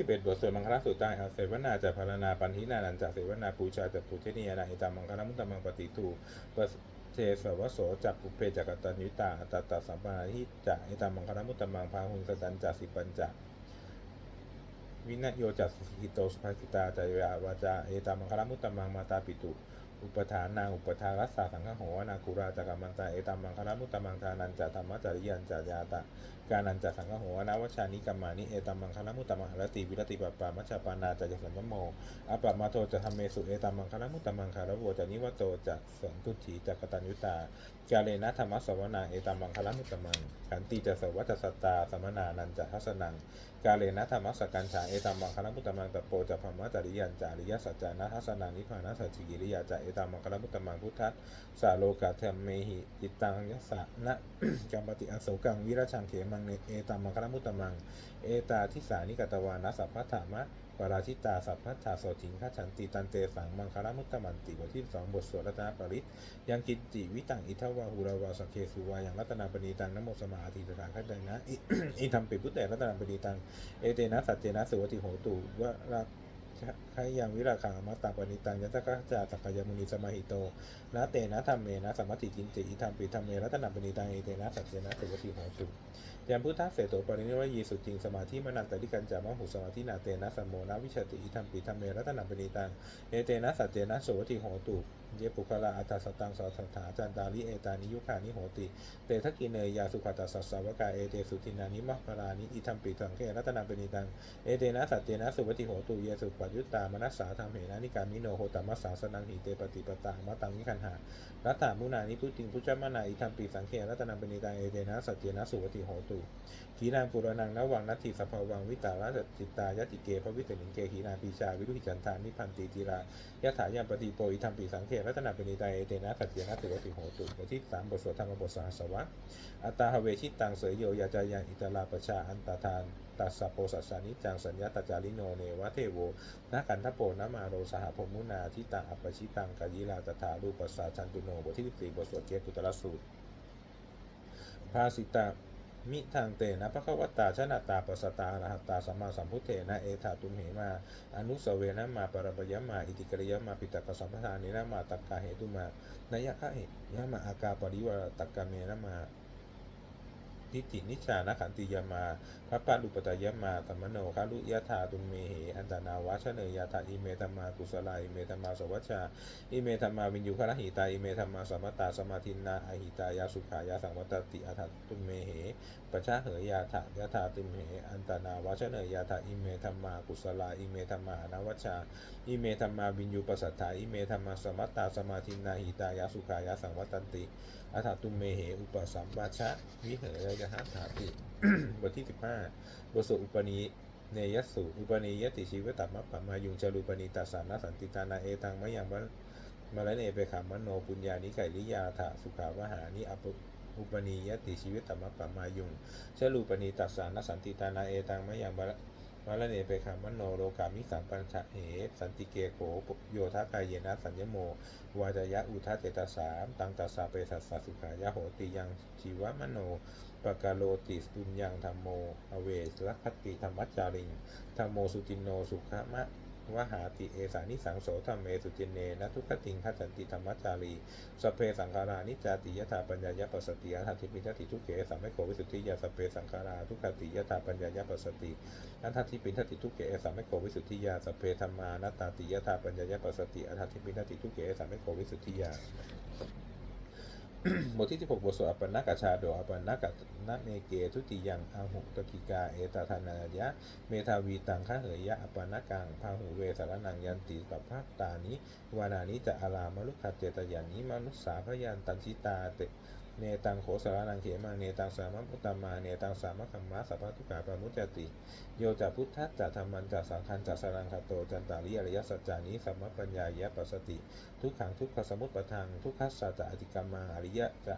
สิบเอ็ดบทสวดมังคลสูตรใต้เสวนาจะพารณาปันทินานันจะเสวนาปูชาจะปุเทนียนาอิตามังคลมุตตมังปฏิตูปเทสวโสจักปุเพจักตัญยุตาอัตตสัมปาทิจะอิตามังคลมุตตมังพาหุนสตันจะสิปัญจะวินโยจัสสิโตสุภาสิตาจายาวาจาเอตามังคลมุตตมังมาตาปิตุ อุปทานนางอุปทารัสสาสังฆโหวนากุราจักรมันตาเอตัมมังคลมุตตมังทานันจะธรรมจริยันจะยาตะการนันจะสังฆโหวนาวชานิกัมมานิเอตัมมังคลมุตตมังหรติวิรติปปามัชฌปานาจะยสัมมโมอปปมาโทจะทำเมสุเอตัมมังคลมุตตมังคารโวจะนิวัตโตจะสันตุถีจะกตัญยุตากาเลนะธรรมสวนาเอตัมมังคลมุตตมังขันติจะสวัจสตาสมนานันจะทัสนังกาเลนะธรรมสกัญชาเอตัมมังคลมุตตมังตะโปจะพรมจริยันจาริยสัจจานะทัสนังนิพานะสัจจิริยาจะเอตัมมังคลมุตตมังพุทธัสสาโลกาเทมเมหิจิตตังยัสสะนะกัมปติอโศกังวิราชังเขมังเนเอตัมมังคลมุตตมัง เอตาทิสานิกตวานะสัพพะธรรมะปราชิตาสัพพะธาโสถิงขฉันติตันเตสังมังคลมุตตมันติบทที่สองบทสวดรัตนปริตยังกินติวิตังอิทวาหูราวาสเคสุวายังรัตนาปณีตังนโมสมาอธิตถาคัจจนะอิธรรมปิพุตเตรัตนาปณีตังเอเตนะสัจเจนะสุวติโหตุวะรา ขยังวิราคังอมตตาปณิตังยัตกะจาตักายมุนีสมาหิโตนะเตนะธรรมเมนะสมัติจินติอิธรรมปิธรรมเมรัตนาปณิตังเอเตนะสัจเจนะสุวติโหตุยามพุทธะเสโตปรินิวยีสุจริงสมาธิมนันตติกันจามหุสมาธินาเตนะสัมโมนะวิชติอิทัมปิธรรมเมรัตนปณิตังเอเตนะสัจเจนะโสติโหตุ เยปุคละอัตสตังสอสถาจันตาลิเอตานิยุคานิโหติเตทกิเนยยาสุขตัสสสาวกาเอเตสุตินานิมัพรานิอิทัมปิสังเกรัตนังปณิตังเอเตนะสัจเจนะสุวติโหตุเยสุปัจยุตตามนัสสาธรรมเหนะนิการมิโนโหตมัสสาสนังหิเตปฏิปตามะตังนิคันหารัตถามุนานิพุติงพุจจามนาอิทัมปีสังเขรัตนังปณิตังเอเตนะสัจเจนะสุวติโหตุขีนางปุรนังนวังนัตถิสภาวังวิตาราจิตตายติเกพระวิเศษนิเกขีนาปีชาวิรุหิจันทานิพันติติรายะถายามปฏิโปอิธรรมปีสังเขรัตนาปณิตาเตนะสัจเจนะเตวติโหตุบทที่สามบทสวดธรรมบทสาสวะ อัตตาหเวชิตังเสยโยยาจายังอิตลาปชาอันตาทานตัสสะโปสัสานิจังสัญญาตจาริโนเนวะเทโวนากันทโปนามาโรสหพมุนาทิตังอัปปชิตังกายิลาตถารูปัสสาชันตุโนบทที่สิบสี่บทสวดเกตุตระสูตรภาสิตา มิทางเตนะพระควตาชนะตาปสตาอรหัตตาสัมมาสัมพุทเทนะเอธาตุมเหมาอนุสเวนะมาปรปยมาอิติกริยมาปิตกสัมปทานินะมาตักกาเหตุมา นยะคะเหยะมาอากาปริวรตักกาเมนะมา ทิฏฐินิชานะขันติยามาพระปาลุปตายมาธรรมโนคาลุยะธาตุมเมเหอันตานาวาชเนยาธาอิเมธรรมากุศลาอิเมธรรมาสวัชชาอิเมธรรมาวินยูคารหิตาอิเมธรรมาสมมตตาสมาทินาอหิตายาสุขายาสังวัตติอาทัตตุมเมเหปชาเหยยาถายาถาติมเหอันตานาวาชเนยยาถาอิเมธรรมากุศลาอิเมธรรมานวัชชาอิเมธรรมาวินยูปสัทธาอิเมธรรมาสมัตตาสมาทินาหิตายาสุขายาสังวัตติ อัฏฐตุมเมเห อุปสัมปาชะวิเหยยะหะถาติ บทที่สิบห้าบทสวดอุปนีเนยสูตรอุปนียติชีวตัมมะปะมายุงจารุปนีตัสานะสันติตานาเอตังมะยังมะมะละเนเปขามโนปุญญานิไก่ลิยาถาสุขาวหานิอปุอุปนียติชีวิตตัมมะปะมายุงชลูปนีตัสสานะสันติตานาเอตังมะยัง มะมะลเนเปคามโนโลกามิสังปัญชะเหสันติเกโขโยทากายเยนะสัญญโม วาจยะอุทาเจตสามตังตัสสาเปสัสสสุขายะโหติยังชีวมโนปกาโลติสุญญังธรรมโม อเวสลักขติธรรมัจจาริงธรรมโมสุจินโนสุขมะ วหาติเอสานิสังโสธรรมเมสุจินเนนะทุกขติงขัจจันติธรรมจารีสเพสังขารานิจติยถาปัญญายปัสสติอัฏฐทิปิทติทุกเขสัมไมโควิสุทธิยาสเพสังขาราทุกขติยถาปัญญายปัสสติอัฏฐทิปิทติทุกเขสัมไมโควิสุทธิยาสเพธรรมานัตตาติยถาปัญญายปัสสติอัฏฐทิปิทติทุกเขสัมไมโควิสุทธิยา บทที่ที่6บทสวดอปันนกชาโดอปันนกนาเมเกทุติยังอาหุตกิกาเอตทานายะ เมทาวีตังคะเหยยะอปันนกังพาหูเวสารนังยันติปัพาตานิวานานิจะอารามลุคาเจตยานิมนุสสาพยันตันชิตาเต เนตังโขสารังเขมังเนตังสามะพุตตมา เนตังสามะคัมมะสัพพะทุกขาปะมุจจติ โยจะพุทธัสจะธรรมันจะสังคันจะสรังคโต จันตาริอริยสัจจานิสัมมปัญญายะปัสสติ ทุกขังทุกขสมุปปทัง ทุกขัสสะจะอธิกรรมังอริยะจะ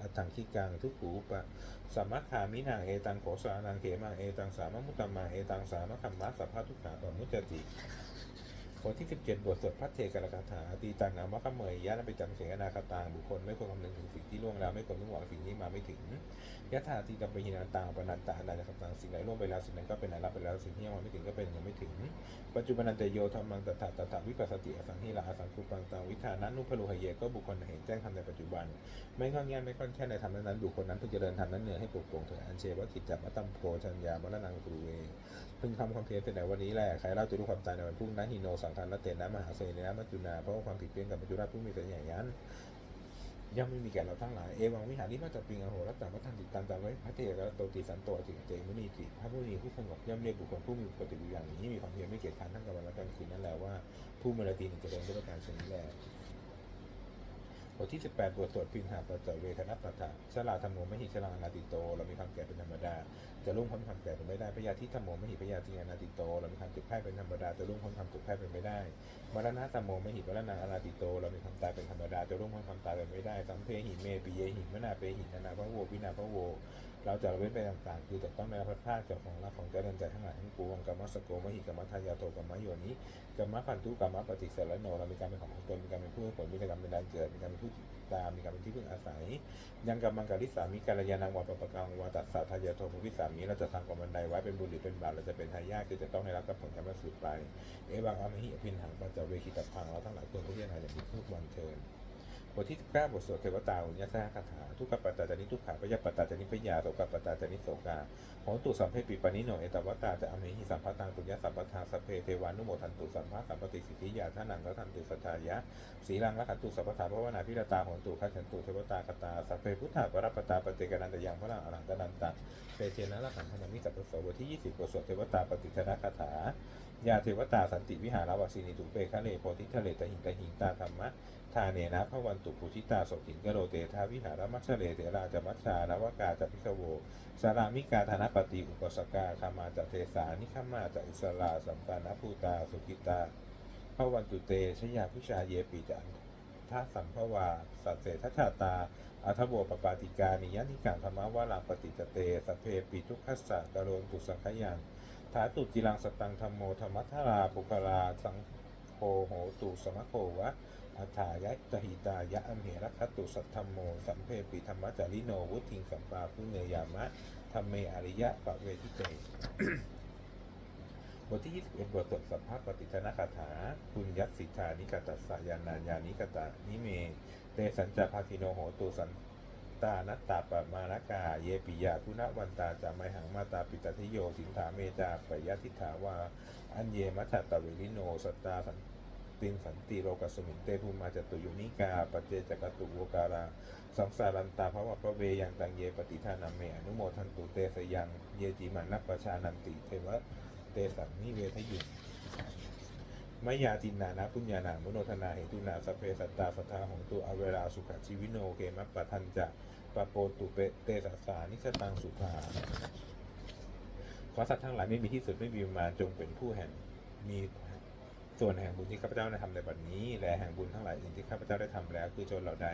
อัตถังคิกังทุกขูปะสมมาคามินังเอตังโขสานังเขมังเอตังสามะมุตตมังเอตังสามะคัมมะสัพพะทุกขาปะมุจจติ บทที่ 17 บทสวดพระเทกรคาถาตีตังนามะขเมยยะนไปจังเสงนาคาตางบุคคลไม่ควรคำนึงถึงสิ่งที่ล่วงแล้วไม่ควรมุ่งหวังสิ่งที่มาไม่ถึงยะถาตีตัมปหินาตางปนันตานันตคตังสิ่งไหนล่วงไปแล้วสิ่งนั้นก็เป็นอนันต์ไปแล้วสิ่งที่ยังมาไม่ถึงก็เป็นยังไม่ถึง ปัจจุบันันเตโยธรรมังตถาตถาวิปัสสติอสังหิลาอสังคุปังตังวิธานันุพลุหเยก็บุคคลเห็นแจ้งธรรมในปัจจุบัน ไม่งอนแงนไม่ค่อนแค่ในธรรมนั้นบุคคลนั้นเพึงเจริญธรรมนั้นเหนือให้ปกปรงเถิดอันเชวะกิจจับมตัมโพชัญญามรณังกรูเวพึงทำความเพียรเป็นในวันนี้แหละใครเล่าจะรู้ความตายในวันพรุ่งนั้นหิโนสังขารละเตนะมหาเสนะมัจจุนาเพราะว่าความผิดเพี้ยนกับมัจจุราชผู้มีสัญญาอย่างนั้นย่อมไม่มีแก่เราทั้งหลาย เอวังวิหาริมาจปิงอโหรัตตามัทันติตันตามไว้พระเถระโตติสันโตจิเจมุนีจิพระผู้มีผู้สงบย่อมเรียกบุคคลผู้มีปฏิบัติอย่างนี้มีความเพียรไม่เกียจคร้านทั้งกลางวันและกลางคืนนั่นแหละว่าผู้มีละตีนึ่งเจรินด้วยการชนิดแล บทที่ 18 บทสวดพินหาปัจจเวทนาปัฏฐะชลาธรรมโมมหิชลาอนาติโต เรามีความแก่เป็นธรรมดา จะลุ่งพ้นความแก่เป็นไม่ได้พยาธิธรรมโมมหิพยาธิอนาติโต เรามีความเจ็บไข้เป็นธรรมดา จะลุ่งพ้นความเจ็บไข้เป็นไม่ได้ มรณะธรรมโมมหิมรณะอนาติโต เรามีความตายเป็นธรรมดา จะลุ่งพ้นความตายเป็นไม่ได้ สัมเพหิเมปิเยหิมนาเปหินานาพระโววินาพระโว เราจะเว้นไปต่างๆ คือจะต้องในพระพาคจากของรักของเจริญใจทั้งหลายทั้งปวงกรรมสโกมหิกรรมทายาโตกรรมโยนิกรรมพันธุกรรมปฏิเสธและโนเรามีการเป็นของตนมีการเป็นผู้ให้ผลมีการเป็นดานเกิดมีการเป็นผู้ตามมีการเป็นที่พึ่งอาศัย ยังกรรมังการิสามีการยานังวาปปะกังวาตัสสะทายาโทภวิสามีเราจะทำกรรมบันไดไว้เป็นบุญหรือเป็นบาปเราจะเป็นทายาทคือจะต้องได้รับกับผลกรรมสืบไปเอวังอมหิอภินหังปัจจเวคิตพังเราทั้งหลายควรพิจารณาอย่างนี้ทุกวันเทิน บทที่19บทสวดเทวตาอุญญาสาคาถาทุกขปัตตาจานิทุกขาปยปัตตาจานิพยาโสกปัตตาจานิโสกาของตุสัมเพปิปานิโนเอตวัตตาจะอเมหิสัมปตังตุญญสัมปทาสพเพเทวานุโมทันตุสัมภะสัมปติสิทธิยาท่านังรัทันตุสัทธายะสีลังรัขันตุสัพพทาภวนาพิรตาหตุขันตุเทวตาคตาสัพเพพุทธาปรปตาปฏิกนันตยังพระลังอรังตนันตะเปเชนะละขันธนามิสัพพโสบทที่20บทสวดเทวตาปฏิชนะคาถายาเทวตาสันติวิหารวสินีตุเปคะเลโพธิทะเลตหิงตหิงตาธรรมะทาเนนะพระวันตุปุชิตาสติงกโรเตทาวิหารมัชเลเถราจมัชชานวกาจพิขโวสารามิกาธนปฏิอุปสกาคามาจเทสานิคามาจอิสลาสัมปานภูตาสุกิตาพระวันตุเตชยาพุชาเยปิจันทัสัมภวา สัตเสทชาตา อัทโวปปาติกานิยันทิการธรรมวาลาปฏิจเตสเพปิทุกขัสสะกโรนตุสังขยัง ถาตุจิรังสตังธรรมโมธรรมัทราปุคลาสังโฆโหตุสมะโควะอัฏฐายะตหิตายะอมเหระคัตุสัทธรรมโมสัมเพปิธรรมจาริโนวุทิงสัมปาพุเนยามะธรรมเมอริยะปะเวทิเตบทที่ 21 บทสวดสัพพะปฏิทนคาถาคุณยัตสิทธานิกตัสสายานานยานิกตะนิเม เตสัญจาภาคิโนโหตุสัน ตานัตตาปะมานากา เยปิยาคุณวันตาจาไมหังมาตาปิตติโยสินธาเมจาปยทิถาวา อันเยมัชตตะเวริโนสตาสันตินสันติโลกัสมิงเตภูมาจตุยุนิกาปเจจกตุโวการาสังสารันตาภวะพระเวยังตังเยปฏิทานาเมอนุโมทันตุเตสยัง เยจิมันนัปชานันติเทวะเตสังนิเวทยุ มยาตินานาปุญญานามุโนธนาเหตุนาสเพสัตตาสัทธาของตุอเวราสุขชีวิโนเกมัปปะทันจะปะโปตุเปเตสสานิสตังสุขาขอสัตว์ทั้งหลายไม่มีที่สุดไม่มีมาจงเป็นผู้แห่งมีส่วนแห่งบุญที่ข้าพเจ้าได้ทำในบัดนี้ และแห่งบุญทั้งหลายอื่นที่ข้าพเจ้าได้ทำแล้ว คือชนเหล่าใด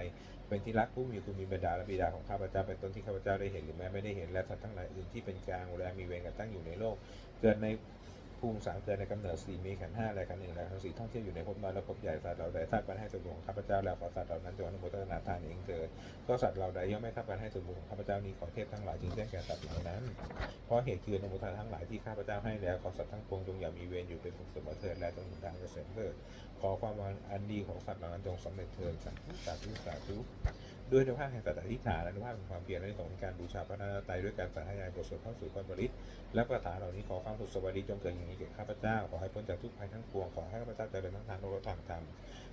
เป็นที่รักผู้มีคุณมีบิดาและบิดาของข้าพเจ้าเป็นต้นที่ข้าพเจ้าได้เห็นหรือแม้ไม่ได้เห็นและสัตว์ทั้งหลายอื่นที่เป็นกลางและมีเวรกันตั้งอยู่ในโลก เกิดใน ภูมิสามเกิดในกำเนิดสี่มีขันห้าและขันหนึ่งและขันสี่ท่องเที่ยวอยู่ในภพน้อยและภพใหญ่สัตว์เหล่าใดทราบกันให้ส่วนบุญของข้าพเจ้าแล้วขอสัตว์เหล่านั้นจงอนุโมทนาทานเองเถิดก็สัตว์เหล่าใดย่อมไม่ทราบกันให้ส่วนบุญของข้าพเจ้านี้ขอเทพทั้งหลายจึงแจ้งแก่สัตว์เหล่านั้นเพราะเหตุคืออนุโมทนาทั้งหลายที่ข้าพเจ้าให้แล้วขอสัตว์ทั้งปวงจงอย่ามีเวรอยู่เป็นสุขสมบัติเถิดและจงถึงทางเกษมเถิดขอความอันดีของสัตว์เหล่านั้นจงสำเร็จเถิดสาธุสาธุสาธุ ด้วยในภาพแห่งสัตธิฐานและในภาพแห่งความเพียรและของการบูชาพระนาตรัยด้วยการสาธยายบทสวดเข้าสู่ความบริสุทธิ์และคาถาเหล่านี้ขอความสุขสวัสดีจงเกิดอย่างนี้แก่ข้าพเจ้าขอให้พ้นจากทุกภัยทั้งปวงขอให้ข้าพเจ้าเจริญทั้งทางโลกและทางธรรม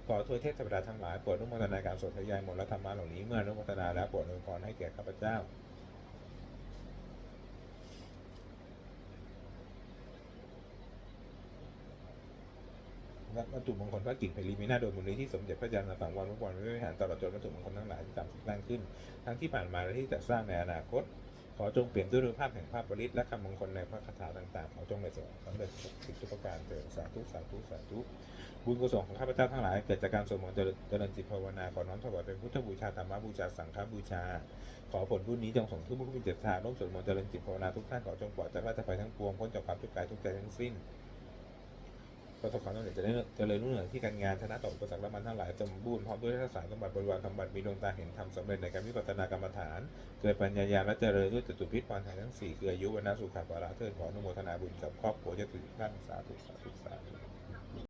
ขอทวยเทพเทวดาทั้งหลายโปรดอนุโมทนาการสวดทยายมนต์และธรรมะเหล่านี้เมื่ออนุโมทนาแล้วโปรดอวยพรให้แก่ข้าพเจ้า และวัตถุมงคลพระกิ่งเพลีมีหน้าโดยมูลนิธิสมเด็จพระยาณสังวรเมื่อก่อนไม่วิหารตลอดจนวัตถุมงคลทั้งหลายที่ตามสร้างขึ้น ทั้งที่ผ่านมาและที่จะสร้างในอนาคต ขอจงเปลี่ยนด้วยรูปภาพแห่งภาพบริตและคำมงคลในพระคาถาต่างๆ ขอจงในสสำเร็จสิทธิประการเถิดสาธุสาธุสาธุบุญกุศลของข้าพเจ้าทั้งหลายเกิดจากการสวดมนต์เจริญเจริญจิตภาวนาขอน้อมถวายเป็นพุทธบูชาธรรมบูชาสังฆบูชา ขอผลบุญนี้จงส่งทุกผู้มีเจตนาร่วมสวดมนต์เจริญจิตภาวนาทุกท่านขอจงปลอดจากราชภัยทั้งปวงพ้นจากความทุกข์กายทุกใจทั้งสิ้น ประสบความสำเร็จเจะได้เจริญรุ่งเรืองที่การงานชนะต่ออุปสรรคและมันทั้งหลายจมบูรณ์พร้อมด้วยทักษะสมบัติบริวารธรรมบัติมีดวงตาเห็นธรรมสำเร็จในการวิปัสสนากรรมฐาน เกิดปัญญายาณและเจริญด้วยจตุพิษพรทางทั้งสี่คืออายุวันนาสุขภาระเทิดขออนุโมทนาบุญกับครอบครัวจะถึงท่านสาธุสาธุสาธุ